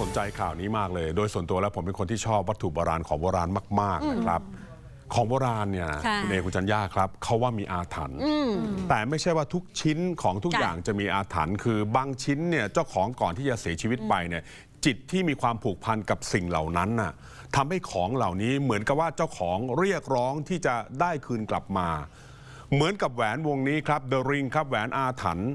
สนใจข่าวนี้มากเลย โดยส่วนตัวแล้วผมเป็นคนที่ชอบวัตถุโบราณของโบราณมาก ๆนะครับ ของโบราณเนี่ยค่ะ คุณเอคุณจันยาครับเขาว่ามีอาถรรพ์แต่ไม่ใช่ว่าทุกชิ้นของทุกค่ะอย่างจะมีอาถรรพ์คือบางชิ้นเนี่ยเจ้าของก่อนที่จะเสียชีวิตไปเนี่ยจิตที่มีความผูกพันกับสิ่งเหล่านั้นน่ะทำให้ของเหล่านี้เหมือนกับว่าเจ้าของเรียกร้องที่จะได้คืนกลับมา เหมือนกับแหวนวงนี้ครับ The Ring ครับแหวนอาถรรพ์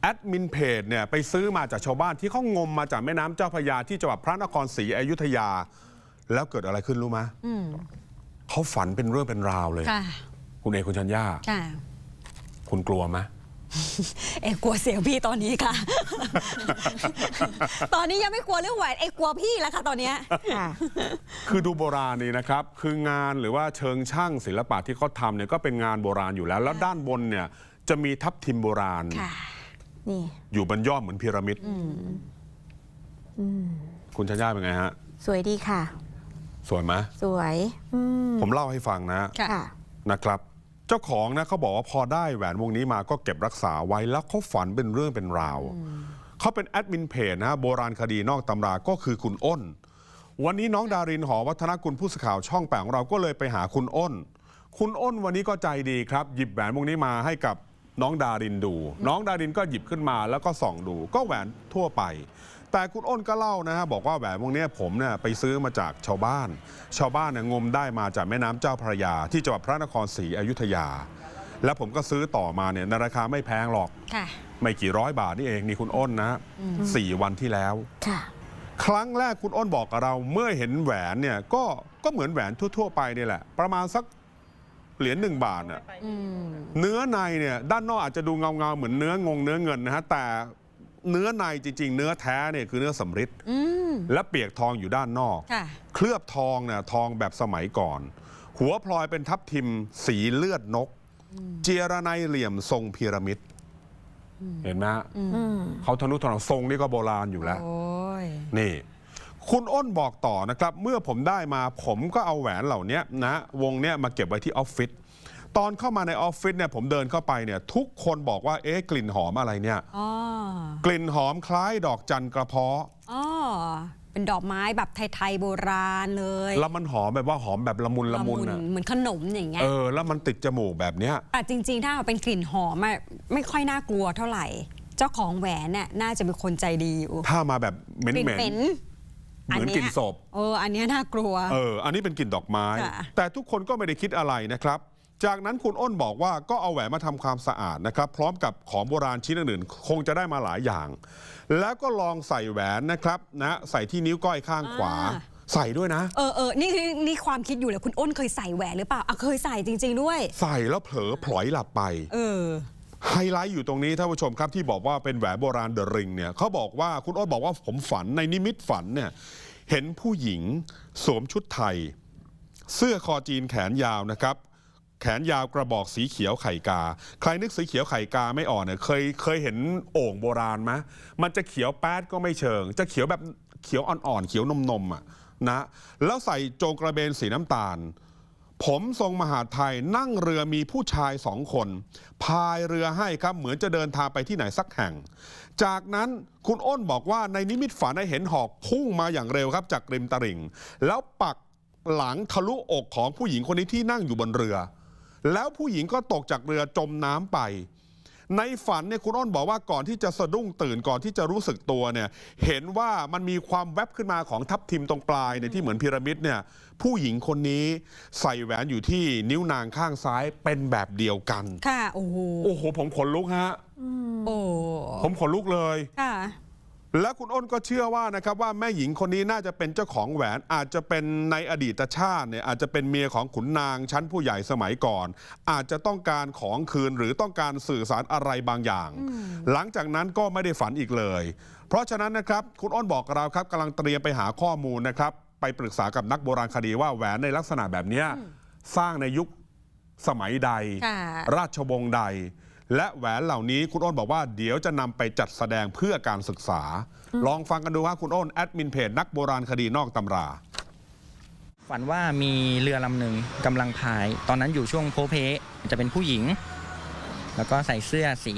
แอดมินเพจเนี่ยไปซื้อมาจากชาวบ้านที่เขางมมาจากแม่น้ำเจ้าพระยาที่จังหวัดพระนครศรีอยุธยา แล้วเกิดอะไรขึ้นรู้ไหมเขาฝันเป็นเรื่องเป็นราวเลย ค่ะ คุณเอคุณชัญญาค่ะ คุณกลัวไหม เอกลัวเสียงพี่ตอนนี้ค่ะ ตอนนี้ยังไม่กลัวเรื่องแหวนเอกกลัวพี่แล้วค่ะตอนเนี้ย ค่ะ คือดูโบราณนี่นะครับ คืองานหรือว่าเชิงช่างศิลปะที่เขาทำเนี่ยก็เป็นงานโบราณอยู่แล้ว แล้วด้านบนเนี่ยจะมีทับทิมโบราณ ค่ะ นี่ อยู่บนยอดเหมือนพีระมิดคุณชัญญาเป็นไงฮะ สวยดีค่ะ สวยไหมสวยอืมผมเล่าให้ฟังนะค่ะค่ะนะครับ เจ้าของนะเขาบอกว่าพอได้แหวนวงนี้มาก็เก็บรักษาไว้แล้วเขาฝันเป็นเรื่องเป็นราวเขาเป็นแอดมินเพจนะโบราณคดีนอกตำราก็คือคุณอ้น วันนี้น้องดารินหอวัฒนกุลผู้สื่อข่าวช่องแปดของเราก็เลยไปหาคุณอ้น คุณอ้นวันนี้ก็ใจดีครับ หยิบแหวนวงนี้มาให้กับ น้องดารินดู น้องดารินก็หยิบขึ้นมาแล้วก็ส่องดู ก็แหวนทั่วไป แต่คุณอ้นก็เล่านะฮะบอกว่าแหวนวงเนี้ยผมเนี่ยไปซื้อมาจากชาวบ้าน ชาวบ้านเนี่ยงมได้มาจากแม่น้ำเจ้าพระยา ที่จังหวัดพระนครศรีอยุธยา แล้วผมก็ซื้อต่อมาเนี่ยในราคาไม่แพงหรอกค่ะไม่กี่ร้อยบาทนี่เองนี่คุณอ้นนะสี่วันที่แล้วค่ะครั้งแรกคุณอ้นบอกกับเราเมื่อเห็นแหวนเนี่ยก็ก็เหมือนแหวนทั่ว ๆ ไปนี่แหละ ประมาณสัก เหรียญหนึ่งบาทน่ะเนื้อในเนี่ยด้านนอกอาจจะดูเงาเงาๆเหมือนเนื้องงเนื้อเงินนะฮะแต่เนื้อในจริง ๆ เนื้อแท้เนี่ยคือเนื้อสำริดอืมและเปียกทองอยู่ด้านนอกค่ะเคลือบทองเนี่ยทองแบบสมัยก่อน หัวพลอยเป็นทับทิมสีเลือดนก เจียระไนเหลี่ยมทรงพีระมิดเห็นไหมฮะอืมเขาทนุถนอมทรงนี่ก็โบราณอยู่แล้วโอ้ยนี่ คุณอ้นบอกต่อนะครับ เมื่อผมได้มาผมก็เอาแหวนเหล่านี้นะวงเนี้ยมาเก็บไว้ที่ออฟฟิศตอนเข้ามาในออฟฟิศเนี่ยผมเดินเข้าไปเนี่ยทุกคนบอกว่าเอ๊ะกลิ่นหอมอะไรเนี่ยอ๋อกลิ่นหอมคล้ายดอกจันกระเพาะอ๋อเป็นดอกไม้แบบไทยๆโบราณเลย แล้วมันหอมแบบว่าหอมแบบละมุนละมุนอะเหมือนขนมอย่างเงี้ยเออแล้วมันติดจมูกแบบเนี้ยแต่จริง ๆ ถ้าเป็นกลิ่นหอมอะไม่ค่อยน่ากลัวเท่าไหร่ เจ้าของแหวนเนี่ยน่าจะเป็นคนใจดีอยู่ถ้ามาแบบเหม็นกลิ่น เหม็นเหม็นเหมือนกลิ่นศพเอออันเนี้ยน่ากลัว เออ อันนี้เป็นกลิ่นดอกไม้ค่ะแต่ทุกคนก็ไม่ได้คิดอะไรนะครับ จากนั้นคุณอ้นบอกว่าก็เอาแหวนมาทำความสะอาดนะครับ พร้อมกับของโบราณชิ้นอื่นๆคงจะได้มาหลายอย่าง แล้วก็ลองใส่แหวนนะครับนะใส่ที่นิ้วก้อยข้างขวาใส่ด้วยนะ เออเออนี่คือนี่ความคิดอยู่เลยคุณอ้นเคยใส่แหวนหรือเปล่าอะเคยใส่จริง ๆ ด้วย ใส่แล้วเผลอพลอยหลับไป เออ ไฮไลท์อยู่ตรงนี้ท่านผู้ชมครับที่บอกว่าเป็นแหวนโบราณเดอะริงเนี่ยเขาบอกว่าคุณอ้นบอกว่าผมฝันในนิมิตฝันเนี่ยเห็นผู้หญิงสวมชุดไทย เสื้อคอจีนแขนยาวนะครับ แขนยาวกระบอกสีเขียวไข่กา ใครนึกสีเขียวไข่กาไม่อ่อนเนี่ยเคยเคยเห็นโอ่งโบราณไหมมันจะเขียวแป๊ดก็ไม่เชิง จะเขียวแบบเขียวอ่อนๆเขียวนมๆอะนะแล้วใส่โจงกระเบนสีน้ำตาล ผมทรงมหาไทยนั่งเรือมีผู้ชายสองคน พายเรือให้ครับเหมือนจะเดินทางไปที่ไหนสักแห่ง จากนั้นคุณอ้นบอกว่าในนิมิตฝันได้เห็นหอกพุ่งมาอย่างเร็วครับจากริมตลิ่ง แล้วปักหลังทะลุอกของผู้หญิงคนนี้ที่นั่งอยู่บนเรือ แล้วผู้หญิงก็ตกจากเรือจมน้ำไป ในฝันเนี่ยคุณอ้นบอกว่าก่อนที่จะสะดุ้งตื่นก่อนที่จะรู้สึกตัวเนี่ยเห็นว่ามันมีความแวบขึ้นมาของทับทิมตรงปลายเนี่ยที่เหมือนพีระมิดเนี่ยผู้หญิงคนนี้ใส่แหวนอยู่ที่นิ้วนางข้างซ้ายเป็นแบบเดียวกัน ค่ะ โอ้โห โอ้โห ผมขนลุกฮะ โอ้ ผมขนลุกเลย ค่ะ และคุณอ้นก็เชื่อว่านะครับว่าแม่หญิงคนนี้น่าจะเป็นเจ้าของแหวน อาจจะเป็นในอดีตชาติเนี่ยอาจจะเป็นเมียของขุนนางชั้นผู้ใหญ่สมัยก่อน อาจจะต้องการของคืนหรือต้องการสื่อสารอะไรบางอย่าง หลังจากนั้นก็ไม่ได้ฝันอีกเลย เพราะฉะนั้นนะครับคุณอ้นบอกกับเราครับกำลังเตรียมไปหาข้อมูลนะครับ ไปปรึกษากับนักโบราณคดีว่าแหวนในลักษณะแบบเนี้ยสร้างในยุคสมัยใดค่ะราชวงศ์ใด และแหวนเหล่านี้คุณอ้นบอกว่าเดี๋ยวจะนำไปจัดแสดงเพื่อการศึกษา ลองฟังกันดูว่าคุณอ้นแอดมินเพจนักโบราณคดีนอกตำรา ฝันว่ามีเรือลำหนึ่งกำลังพาย ตอนนั้นอยู่ช่วงโพเพจะเป็นผู้หญิง แล้วก็ใส่เสื้อสี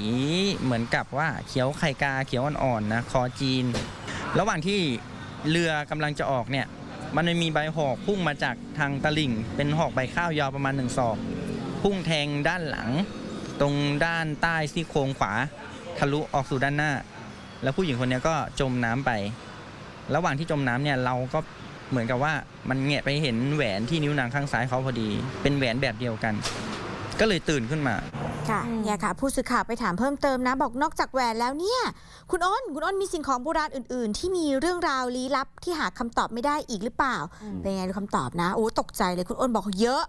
เหมือนกับว่าเขียวไข่กาเขียวอ่อนๆนะคอจีน ระหว่างที่เรือกำลังจะออกเนี่ย มันมีใบหอกพุ่งมาจากทางตลิ่ง เป็นหอกใบข้าวยาวประมาณหนึ่งศอก พุ่งแทงด้านหลัง ตรงด้านใต้ซี่โครงขวาทะลุออกสู่ด้านหน้า แล้วผู้หญิงคนนี้ก็จมน้ำไป ระหว่างที่จมน้ำเนี่ยเราก็เหมือนกับว่ามันแงะไปเห็นแหวนที่นิ้วนางข้างซ้ายเขาพอดี เป็นแหวนแบบเดียวกัน ก็เลยตื่นขึ้นมาค่ะเนี่ยค่ะ ผู้สื่อข่าวไปถามเพิ่มเติมนะ บอกนอกจากแหวนแล้วเนี่ย คุณอ้น คุณอ้นมีสิ่งของโบราณอื่น ๆ ที่มีเรื่องราวลี้ลับที่หาคำตอบไม่ได้อีกหรือเปล่า เป็นไงดูคำตอบนะ โอ้ตกใจเลยคุณอ้นบอกเยอะ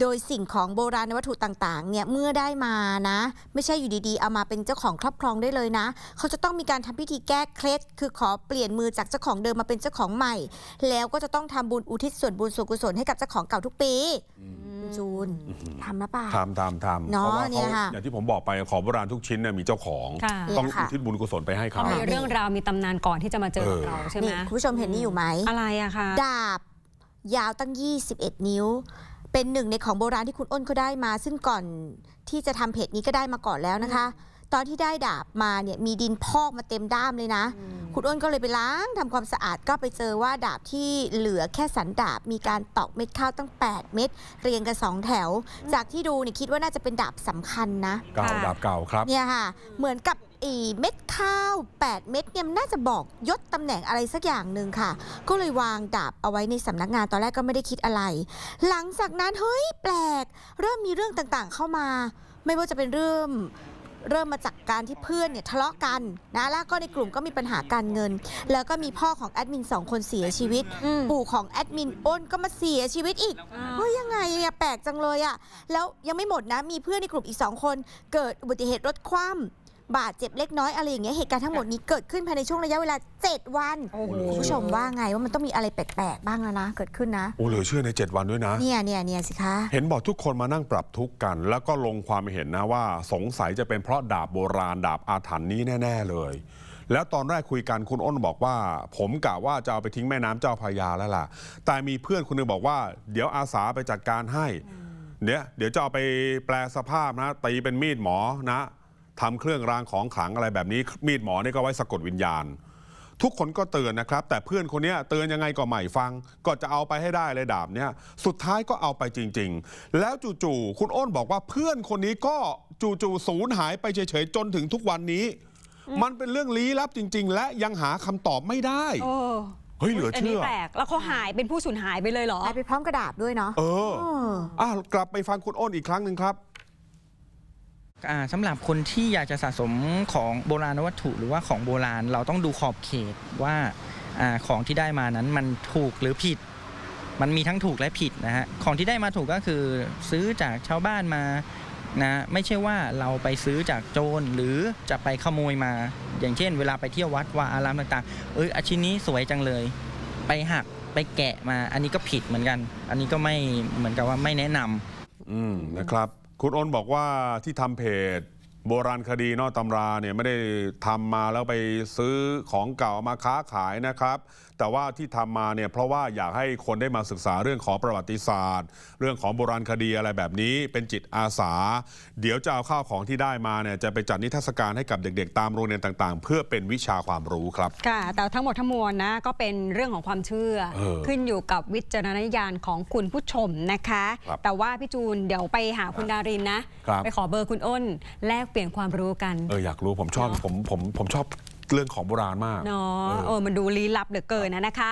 โดยสิ่งของโบราณวัตถุต่างๆ เนี่ยเมื่อได้มานะ ไม่ใช่อยู่ดีๆ เอามาเป็นเจ้าของครอบครองได้เลยนะ เขาจะต้องมีการทำพิธีแก้เคล็ด คือขอเปลี่ยนมือจากเจ้าของเดิมมาเป็นเจ้าของใหม่ แล้วก็จะต้องทำบุญอุทิศส่วนบุญส่วนกุศลให้กับเจ้าของเก่าทุกปีคุณจูนทำหรือเปล่าทำทำทำเนอะเพราะว่าเนี่เขายค่ะอย่างที่ผมบอกไปของโบราณทุกชิ้นเนี่ยมีเจ้าของค่ะต้องเนี่ยค่ะอุทิศบุญกุศลไปให้เขาเขามีเรื่องราวมีตำนานก่อนที่จะมาเจอกับเออเราใช่ไหมนี่คุณผู้ชมเห็นนี่อยู่ไหมอะไรอะคะดาบยาวตั้ง 21 นิ้ว เป็นหนึ่งในของโบราณที่คุณอ้นเขาได้มา ซึ่งก่อนที่จะทำเพจนี้ก็ได้มาก่อนแล้วนะคะ ตอนที่ได้ดาบมาเนี่ยมีดินพอกมาเต็มด้ามเลยนะ คุณอ้นก็เลยไปล้างทำความสะอาดก็ไปเจอว่าดาบที่เหลือแค่สันดาบ มีการตอกเม็ดข้าวตั้ง 8 เม็ดเรียงกันสองแถว จากที่ดูเนี่ยคิดว่าน่าจะเป็นดาบสำคัญนะเก่าค่ะดาบเก่าครับเนี่ยค่ะเหมือนกับ อีเม็ดข้าว 8 เม็ดเนี่ยมันน่าจะบอกยศตำแหน่งอะไรสักอย่างหนึ่งค่ะ ก็เลยวางดาบเอาไว้ในสำนักงานตอนแรกก็ไม่ได้คิดอะไร หลังจากนั้นเฮ้ยแปลก เริ่มมีเรื่องต่างๆเข้ามา ไม่ว่าจะเป็นเริ่มเริ่มมาจากการที่เพื่อนเนี่ยทะเลาะกันนะแล้วก็ในกลุ่มก็มีปัญหาการเงิน แล้วก็มีพ่อของแอดมินสองคนเสียชีวิตอืมปู่ของแอดมินอ้นก็มาเสียชีวิตอีกอ่าเฮ้ยยังไงอะแปลกจังเลยอะแล้วยังไม่หมดนะมีเพื่อนในกลุ่มอีกสองคน เกิดอุบัติเหตุรถคว่ำ บาดเจ็บเล็กน้อยอะไรอย่างเงี้ยเหตุการณ์ทั้งหมดนี้เกิดขึ้นภายในช่วงระยะเวลา 7 วันโอ้โห คุณผู้ชมว่าไงว่ามันต้องมีอะไรแปลกๆบ้างแล้วนะ เกิดขึ้นนะ โอ้เหลือเชื่อใน 7 วันด้วยนะ เนี่ยเนี่ยเนี่ยสิคะ เห็นบอกทุกคนมานั่งปรับทุกข์กัน แล้วก็ลงความเห็นนะว่าสงสัยจะเป็นเพราะดาบโบราณดาบอาถรรพ์นี้แน่ ๆเลย แล้วตอนแรกคุยกันคุณอ้นบอกว่า ผมกะว่าจะเอาไปทิ้งแม่น้ำเจ้าพระยาแล้วล่ะ แต่มีเพื่อนคนหนึงบอกว่า เดี๋ยวอาสาไปจัดการให้ เนี่ยเดี๋ยวจะเอาไปแปลสภาพนะตีเป็นมีดหมอนะ ทำเครื่องรางของขลังอะไรแบบนี้ มีดหมอนี่ก็ไว้สะกดวิญญาณ ทุกคนก็เตือนนะครับ แต่เพื่อนคนเนี้ยเตือนยังไงก็ไม่ฟัง ก็จะเอาไปให้ได้เลยดาบเนี่ยสุดท้ายก็เอาไปจริง ๆ แล้วจู่ๆคุณอ้นบอกว่าเพื่อนคนนี้ก็จู่ๆสูญหายไปเฉยๆจนถึงทุกวันนี้ มันเป็นเรื่องลี้ลับจริง ๆ และยังหาคำตอบไม่ได้โอ้เฮ้ยเหลืออันนี้เชื่อแปลกแล้วเขาหายเป็นผู้สูญหายไปเลยเหรอไปไปพร้อมกระดาบด้วยเนาะเออเอออะกลับไปฟังคุณอ้นอีกครั้งหนึ่งครับอ่า สำหรับคนที่อยากจะสะสมของโบราณวัตถุหรือว่าของโบราณเราต้องดูขอบเขตว่าอของที่ได้มานั้นมันถูกหรือผิด มันมีทั้งถูกและผิดนะฮะของที่ได้มาถูกก็คือซื้อจากชาวบ้านมานะไม่ใช่ว่าเราไปซื้อจากโจรหรือจะไปขโมยมา อย่างเช่น เวลาไปเที่ยววัดวาอารามต่างๆ เอยอาชิ้นนี้สวยจังเลย ไปหักไปแกะมา อันนี้ก็ผิดเหมือนกัน อันนี้ก็ไม่เหมือนกับว่าไม่แนะนำอืมนะครับ คุณอ้นบอกว่าที่ทำเพจ โบราณคดีนอกตำราเนี่ยไม่ได้ทำมาแล้วไปซื้อของเก่ามาค้าขายนะครับ แต่ว่าที่ทำมาเนี่ยเพราะว่าอยากให้คนได้มาศึกษาเรื่องของประวัติศาสตร์ เรื่องของโบราณคดีอะไรแบบนี้ เป็นจิตอาสา เดี๋ยวจะเอาข้าวของที่ได้มาเนี่ยจะไปจัดนิทรรศการให้กับเด็กๆ ตามโรงเรียนต่างๆ เพื่อเป็นวิชาความรู้ครับค่ะแต่ทั้งหมดทั้งมวลนะก็เป็นเรื่องของความเชื่อเออขึ้นอยู่กับวิจารณญาณของคุณผู้ชมนะคะครับแต่ว่าพี่จูนเดี๋ยวไปหาคุณดารินนะครับไปขอเบอร์คุณอ้น แลกเปลี่ยนความรู้กันเอออยากรู้ผมชอบเนอะผมผมผมชอบ เรื่องของโบราณมาก เนาะเออมันดูลี้ลับเหลือเกินนะนะคะ